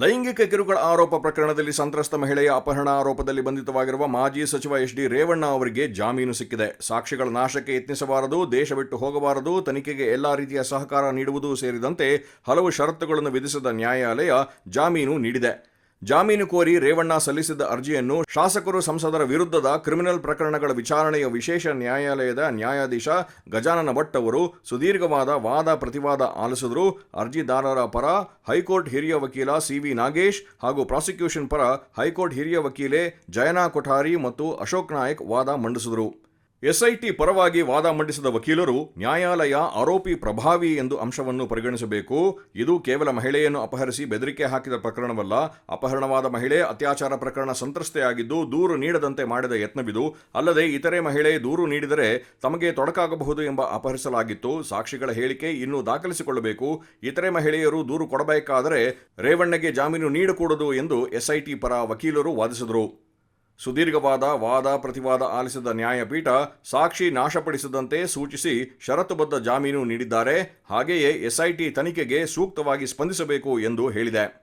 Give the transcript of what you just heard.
ಲೈಂಗಿಕ ಕಿರುಕುಳ ಆರೋಪ ಪ್ರಕರಣದಲ್ಲಿ ಸಂತ್ರಸ್ತ ಮಹಿಳೆಯ ಅಪಹರಣ ಆರೋಪದಲ್ಲಿ ಬಂಧಿತವಾಗಿರುವ ಮಾಜಿ ಸಚಿವ ಎಚ್ ಡಿ ರೇವಣ್ಣ ಅವರಿಗೆ ಜಾಮೀನು ಸಿಕ್ಕಿದೆ. ಸಾಕ್ಷಿಗಳ ನಾಶಕ್ಕೆ ಯತ್ನಿಸಬಾರದು, ದೇಶ ಬಿಟ್ಟು ಹೋಗಬಾರದು, ತನಿಖೆಗೆ ಎಲ್ಲಾ ರೀತಿಯ ಸಹಕಾರ ನೀಡುವುದು ಸೇರಿದಂತೆ ಹಲವು ಷರತ್ತುಗಳನ್ನು ವಿಧಿಸಿದ ನ್ಯಾಯಾಲಯ ಜಾಮೀನು ನೀಡಿದೆ. ಜಾಮೀನು ಕೋರಿ ರೇವಣ್ಣ ಸಲ್ಲಿಸಿದ್ದ ಅರ್ಜಿಯನ್ನು ಶಾಸಕರು ಸಂಸದರ ವಿರುದ್ಧದ ಕ್ರಿಮಿನಲ್ ಪ್ರಕರಣಗಳ ವಿಚಾರಣೆಯ ವಿಶೇಷ ನ್ಯಾಯಾಲಯದ ನ್ಯಾಯಾಧೀಶ ಗಜಾನನ ಭಟ್ ಅವರು ಸುದೀರ್ಘವಾದ ವಾದ ಪ್ರತಿವಾದ ಆಲಿಸಿದರು. ಅರ್ಜಿದಾರರ ಪರ ಹೈಕೋರ್ಟ್ ಹಿರಿಯ ವಕೀಲ ಸಿ ವಿ ನಾಗೇಶ್ ಹಾಗೂ ಪ್ರಾಸಿಕ್ಯೂಷನ್ ಪರ ಹೈಕೋರ್ಟ್ ಹಿರಿಯ ವಕೀಲೆ ಜಯನಾ ಕೊಠಾರಿ ಮತ್ತು ಅಶೋಕ್ ನಾಯಕ್ ವಾದ ಮಂಡಿಸಿದರು. ಎಸ್ಐಟಿ ಪರವಾಗಿ ವಾದ ಮಂಡಿಸಿದ ವಕೀಲರು ನ್ಯಾಯಾಲಯ ಆರೋಪಿ ಪ್ರಭಾವಿ ಎಂದು ಅಂಶವನ್ನು ಪರಿಗಣಿಸಬೇಕು. ಇದು ಕೇವಲ ಮಹಿಳೆಯನ್ನು ಅಪಹರಿಸಿ ಬೆದರಿಕೆ ಹಾಕಿದ ಪ್ರಕರಣವಲ್ಲ. ಅಪಹರಣವಾದ ಮಹಿಳೆ ಅತ್ಯಾಚಾರ ಪ್ರಕರಣ ಸಂತ್ರಸ್ತೆಯಾಗಿದ್ದು ದೂರು ನೀಡದಂತೆ ಮಾಡಿದ ಯತ್ನವಿದು. ಅಲ್ಲದೆ ಇತರೆ ಮಹಿಳೆ ದೂರು ನೀಡಿದರೆ ತಮಗೆ ತೊಡಕಾಗಬಹುದು ಎಂಬ ಅಪಹರಿಸಲಾಗಿತ್ತು. ಸಾಕ್ಷಿಗಳ ಹೇಳಿಕೆ ಇನ್ನೂ ದಾಖಲಿಸಿಕೊಳ್ಳಬೇಕು. ಇತರೆ ಮಹಿಳೆಯರು ದೂರು ಕೊಡಬೇಕಾದರೆ ರೇವಣ್ಣಗೆ ಜಾಮೀನು ನೀಡಕೂಡದು ಎಂದು ಎಸ್ಐಟಿ ಪರ ವಕೀಲರು ವಾದಿಸಿದರು. ಸುದೀರ್ಘವಾದ ವಾದ, ಪ್ರತಿವಾದ ಆಲಿಸಿದ ನ್ಯಾಯಪೀಠ ಸಾಕ್ಷಿ ನಾಶಪಡಿಸದಂತೆ ಸೂಚಿಸಿ ಷರತ್ತುಬದ್ಧ ಜಾಮೀನು ನೀಡಿದ್ದಾರೆ. ಹಾಗೆಯೇ ಎಸ್ಐಟಿ ತನಿಖೆಗೆ ಸೂಕ್ತವಾಗಿ ಸ್ಪಂದಿಸಬೇಕು ಎಂದು ಹೇಳಿದೆ.